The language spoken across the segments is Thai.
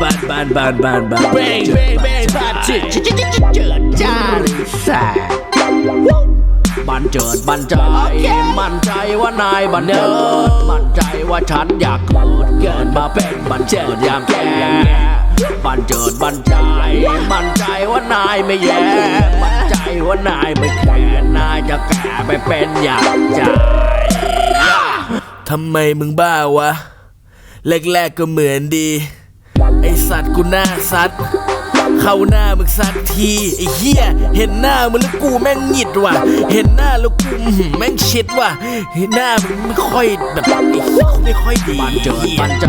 บานบานบานบานบานเบงเบงเบงบานจิจิจิจิจิเจิดจ้าเลยแซ่บันเจิดบันใจ มั่นใจว่านายบันเจิดมั่นใจว่าฉันอยากเกิดเกิดมาเป็นบันเจิดอย่างแกบันเจิดบันใจ มั่นใจว่านายไม่แย่ มั่นใจว่านายไม่แก่นายจะแก่ไปเป็นอย่างใจทำไมมึงบ้าวะ แรกๆก็เหมือนดี ไอสัตว์กูหน้าซัดเข้าหน้ามึงสักทีไอ้เหี้ยเห็นหน้ามึงแล้วกูแม่งหงิดว่ะ เห็นหน้าแล้วกูแม่งชิดว่ะเห็นหน้ามึงไม่ค่อยแบบไอ้เหี้ยไม่ค่อยดีมันเจิดมันใจ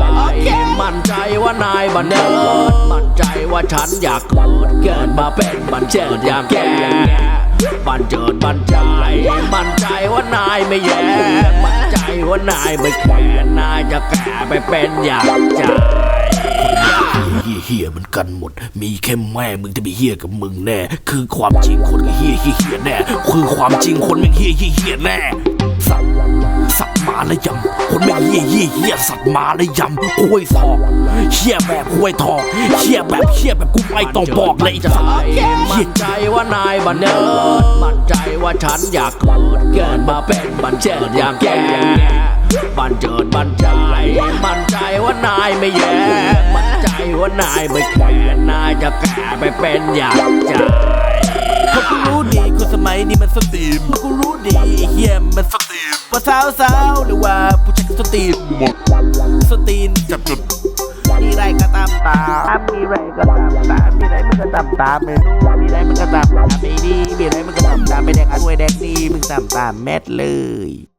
มันใจว่านายบันเจิดมันใจว่าฉันอยากเกิดเกิดมาเป็นบันเจิดอย่างแกบันเจิดบันใจมันใจว่านายไม่แย่มันใจว่านายไม่แก่นายจะแก่ไปเป็นอย่างใจ เฮียเฮียๆมันกันหมด มีแค่แม่มึงจะไปเฮียกับมึงแน่ คือความจริงคนก็เฮียเฮียเฮียแน่ คือความจริงคนไม่เฮียเฮียเฮียแน่ สัตว์สัตว์มาและยำ คนไม่เฮียเฮียเฮียสัตว์มาและยำคุยทองเฮียแบบคุยทองเฮียแบบเฮียแบบกูไม่ต้องบอกเลยไอ้สัตว์เฮีมั่ยนใจว่านายบันเจิดมั่นใจว่าฉันอยากเกิดเกิดมาเป็นบันเจิดอย่างแกบันเจิดบันใจ มั่นใจว่านายไม่แย่มั่นใจว่านายไม่แก่นายจะแก่ไปเป็นอย่างใจเพรากูรู้ดีคนสมัยนี้มันสตรีมเพรากูรู้ดีไอ้เฮียมันสตรีมว่าสาวสาวๆหรือว่าผู้ชายก็สตรีมหมดสตรีมจับจุดมีไรก็ตามตามมีไรก็ตามตามมีไรมันก็ตามตามเมนูมีไรมันก็ตามตามไม่ดีมีไรมันก็ตามตามไปแดกอันวยแดกนี่มึงตามตามแมทเลย